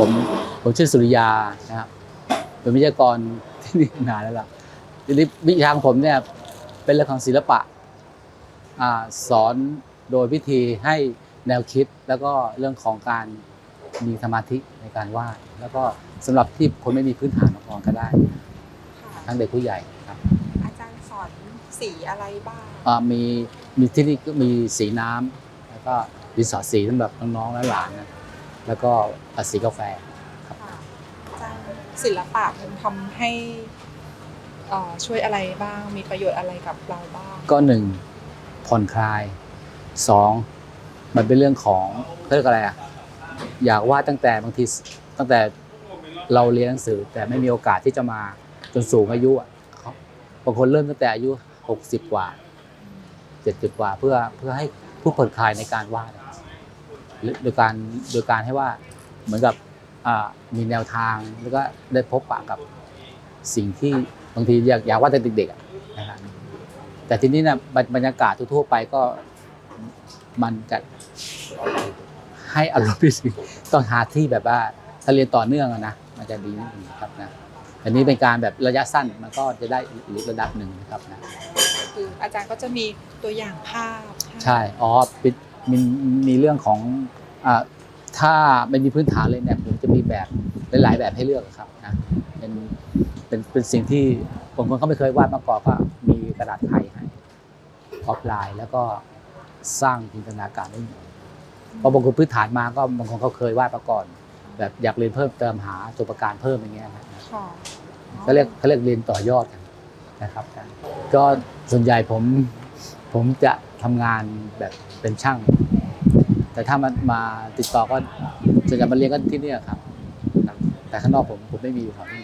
ผมผมชื่อสุริยานะครับเป็นวิทยากรที่นี่นานแล้วล่ะทีนี้วิชาของผมเนี่ยเป็นเรื่องของศิลปะอ่าสอนโดยวิธีให้แนวคิดแล้วก็เรื่องของการมีสมาธิในการวาดแล้วก็สำหรับที่คนไม่มีพื้นฐานมาก่อนก็ได้ค่ะทั้งเด็กผู้ใหญ่ครับ อาจารย์สอนสีอะไรบ้างอ่ามีมีที่นี่ก็มีสีน้ำแล้วก็ดินสอสีสำหรับน้องๆและหลานนะ แล้วก็อะสีกาแฟครย์ศิลปะมันทำให้เอ่อช่วยอะไรบ้าง มีประโยชน์อะไรกับเราบ้าง ก็หนึ่งผ่อนคลายสองมันเป็นเรื่องของเขาเรียกอะไรอะอยากวาดตั้งแต่บางทีตั้งแต่เราเรียนหนังสือ แต่ไม่มีโอกาสที่จะมาจนสูงอายุอะเขาบางคนเริ่มตั้งแต่อายุ60กว่า70กว่า เพื่อเพื่อให้ผู้ผ่อนคลายในการวาดอะ โดยการโดยการให้ว่าเหมือนกับอ่ามีแนวทางแล้วก็ได้พบปะกับสิ่งที่บางทีอยากอยากวาดแต่เด็กๆอะนะครับแต่ทีนี้นะบรรบรรยากาศทั่วๆไปก็มันจะให้อารมณ์ที่สุดต้องหาที่แบบว่าถ้าเรียนต่อเนื่องอะนะมันจะดีนิดนึงครับนะอันนี้เป็นการแบบระยะสั้นมันก็จะได้อีกระดับหนึ่งนะครับนะคืออาจารย์ก็จะมีตัวอย่างภาพ ใช่อ๋อ ปิดมีมีเรื่องของอ่าถ้าไม่มีพื้นฐานเลยเนี่ยผมจะมีแบบหลาย ๆ แบบให้เลือกครับนะเป็นเป็นเป็นสิ่งที่บางคนเขาไม่เคยวาดมาก่อนก็มีกระดาษไทยให้ออฟไลน์ แล้วก็สร้างจินตนาการได้หมดเพราะบางคนพื้นฐานมาก็บางคนเขาเคยวาดมาก่อน แบบอยากเรียนเพิ่มเติมหาตัวประการเพิ่มอย่างเงี้ยนะค่ะเขาเรียกเขาเรียกเรียนต่อยอดกันนะครับก็ส่วนใหญ่ผมผมจะ ทำงานแบบเป็นช่าง แต่ถ้ามันมาติดต่อก็ส่วนใหญ่มาเรียนก็ที่เนี่ยครับ แต่ข้างนอกผมผมไม่มีอยู่แถวนี้